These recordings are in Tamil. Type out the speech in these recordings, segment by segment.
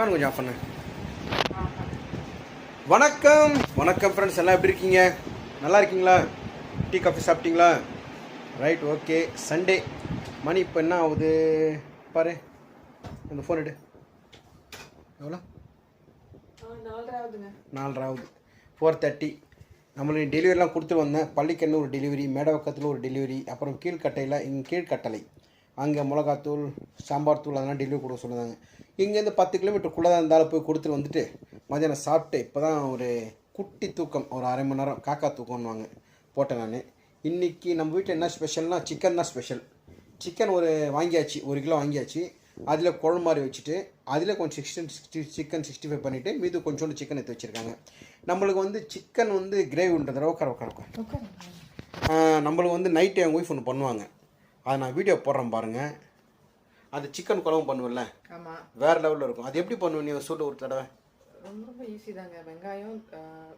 ஃபேன் கொஞ்சம் ஆஃப் பண்ணு வணக்கம். வணக்கம் ஃப்ரெண்ட்ஸ் எல்லாம் எப்படி இருக்கீங்க? நல்லா இருக்கீங்களா? டீ காஃபி சாப்பிட்டீங்களா? ரைட் ஓகே சண்டே மணி இப்போ என்ன ஆகுது? பாரு. அந்த ஃபோன் எடு. எவ்வளோ? நாலரை ஆகுது ஃபோர் தேர்ட்டி நம்மளுக்கு டெலிவரிலாம் கொடுத்துட்டு வந்தேன். பள்ளிக்கண்ணு ஒரு டெலிவரி மேடவக்கத்தில் ஒரு டெலிவரி அப்புறம் கீழ்கட்டையில் இங்கே கீழ்கட்டளை. அங்கே மிளகாத்தூள் சாம்பார் தூள் அதெல்லாம் டெலிவரி கொடுக்க சொல்லுவாங்க இங்கேருந்து பத்து கிலோமீட்டருக்குள்ளே தான் இருந்தாலும் போய் கொடுத்துட்டு வந்துட்டு மதியானம் சாப்பிட்டு இப்போ தான் ஒரு குட்டி தூக்கம் ஒரு அரை மணி நேரம் காக்கா தூக்கம்னுவாங்க போட்டேன் நான். இன்றைக்கி நம்ம வீட்டில் என்ன ஸ்பெஷல்னா சிக்கன் தான் ஸ்பெஷல் சிக்கன் ஒரு வாங்கியாச்சு ஒரு கிலோ வாங்கியாச்சு. அதில் குழம்பு மாதிரி வச்சுட்டு அதில் கொஞ்சம் sixty sixty chicken sixty five பண்ணிவிட்டு மீது கொஞ்சோண்டு சிக்கன் எடுத்து வச்சுருக்காங்க. நம்மளுக்கு வந்து சிக்கன் வந்து கிரேவின்றத உட்கார உட்கார உட்கார நம்மளுக்கு வந்து நைட்டு எங்கள் ஒய்ஃப் ஒன்று பண்ணுவாங்க. அதை நான் வீடியோ போடுறேன் பாருங்கள் அது சிக்கன் குழம்பு பண்ணுவேன்ல. ஆமா. வேறு லெவலில் இருக்கும். அது எப்படி பண்ணுவேன் நீ சொல்லு ஒரு தடவை? ரொம்ப ரொம்ப ஈஸி தாங்க. வெங்காயம்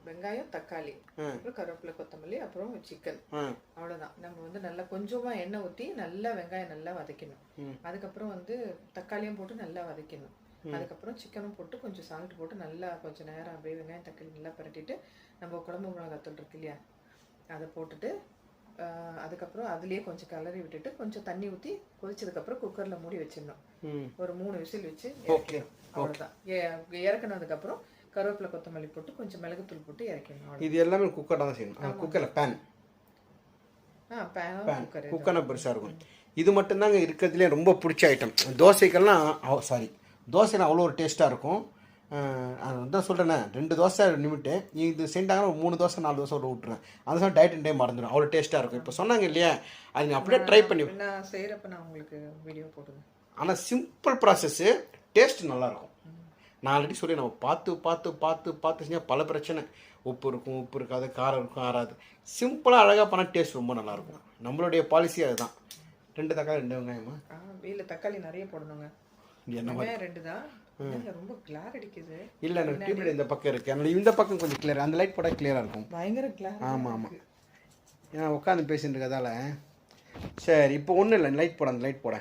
வெங்காயம் தக்காளி அப்புறம் கருவேப்பிலை கொத்தமல்லி அப்புறம் சிக்கன் ம் அவ்வளவுதான். நம்ம வந்து நல்லா கொஞ்சமா எண்ணெய் ஊத்தி நல்லா வெங்காயம் நல்லா வதக்கணும். அதுக்கப்புறம் வந்து தக்காளியும் போட்டு நல்லா வதக்கணும். அதுக்கப்புறம் சிக்கனும் போட்டு கொஞ்சம் சால்ட் போட்டு நல்லா கொஞ்சம் நேரம் அப்படியே வெங்காயம் தக்காளி நல்லா பரட்டிட்டு நம்ம குழம்பு மிளகாத்தூள் இருக்கு இல்லையா? அதை போட்டுட்டு அதுக்கப்புறம் அதுலயே கொஞ்சம் கலரி விட்டுட்டு கொஞ்சம் தண்ணி ஊற்றி கொதிச்சதுக்கப்புறம் குக்கர்ல மூடி வச்சிடணும். ஒரு மூணு விசில் வச்சு ஓகே அவ்வளோதான் இறக்குனதுக்கப்புறம் கருவேப்பிலை கொத்தமல்லி போட்டு கொஞ்சம் மிளகுத்தூள் போட்டு இறக்கணும் இது எல்லாமே குக்கரில் தான் செய்யணும். குக்கரில் பேன் ஆ பேன் குக்கர் குக்கர்னா பெருசாக இருக்கும். இது மட்டும்தாங்க இருக்கிறதுலே ரொம்ப பிடிச்ச ஐட்டம் தோசைக்கெல்லாம் சாரி தோசைலாம் அவ்வளோ ஒரு டேஸ்ட்டாக இருக்கும். அதான் சொல்கிறேனே ரெண்டு தோசை லிமிட்டு இது செஞ்சாங்கன்னா ஒரு மூணு தோசை நாலு தோசை ஒரு விட்டுறேன் அந்த சமயம் டயட் டே மறந்துடும் அவ்வளோ டேஸ்ட்டாக இருக்கும். இப்போ சொன்னாங்க இல்லையா? அது நீ அப்படியே ட்ரை பண்ணி நான் செய்கிறப்ப நான் உங்களுக்கு வீடியோ போடுவேன் ஆனால் சிம்பிள் ப்ராசஸ்ஸு டேஸ்ட் நல்லாயிருக்கும். நான் ஆல்ரெடி சொல்லி நம்ம பார்த்து பார்த்து பார்த்து பார்த்து செஞ்சால் பல பிரச்சனை. உப்பு இருக்கும் உப்பு இருக்காது காரம் இருக்கும் ஆறாது. சிம்பிளாக அழகாக பண்ணால் டேஸ்ட் ரொம்ப நல்லாயிருக்கும். நம்மளுடைய பாலிசி அதுதான். ரெண்டு தக்காளி ரெண்டு வெங்காயமா? வீட்டில் தக்காளி நிறைய போடணுங்க. என்ன ரெண்டு தான் ரொம்ப கிளார் அடிக்குது. இல்லை எனக்கு டியூப்லைட் இந்த பக்கம் இருக்குது அதனால் இந்த பக்கம் கொஞ்சம் கிளியர் அந்த லைட் போட்டால் கிளியராக இருக்கும். பயங்கர ஆமாம் ஏன்னா உட்காந்து பேசிட்டு இருக்கதால சரி இப்போ ஒன்றும் இல்லை. லைட் போட அந்த லைட் போட.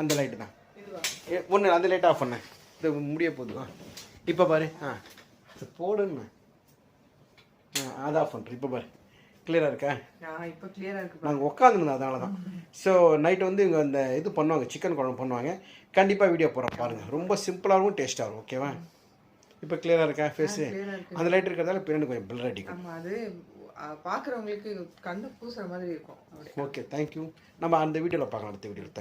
அந்த லைட்டு தான். ஒன்று அந்த லைட் ஆஃப் பண்ணேன் இது முடிய போகுது. ஆ இப்போ பாரு. ஆ போடுன்னு. ஆ அதை ஆஃப் பண்ணுறேன் இப்போ பாரு. கிளியராக இருக்கா? இப்போ கிளியராக இருக்கு நாங்கள் உட்காந்துருந்தோம் அதனால தான் ஸோ நைட் வந்து இவங்க அந்த இது பண்ணுவாங்க சிக்கன் குழம்பு பண்ணுவாங்க. கண்டிப்பாக வீடியோ போடுறோம் பாருங்கள் ரொம்ப சிம்பிளாகவும் டேஸ்ட்டாக இருக்கும் ஓகேவா இப்போ கிளியராக இருக்கா ஃபேஸு. அந்த லைட் இருக்கிறதால பின்னாடி கொஞ்சம் பில்லர் அடிக்கும். அது பார்க்கறவங்களுக்கு கண்ணு பூசுற மாதிரி இருக்கும். ஓகே தேங்க்யூ நம்ம அந்த வீடியோவில் பார்க்கலாம் அடுத்த வீடியோவில்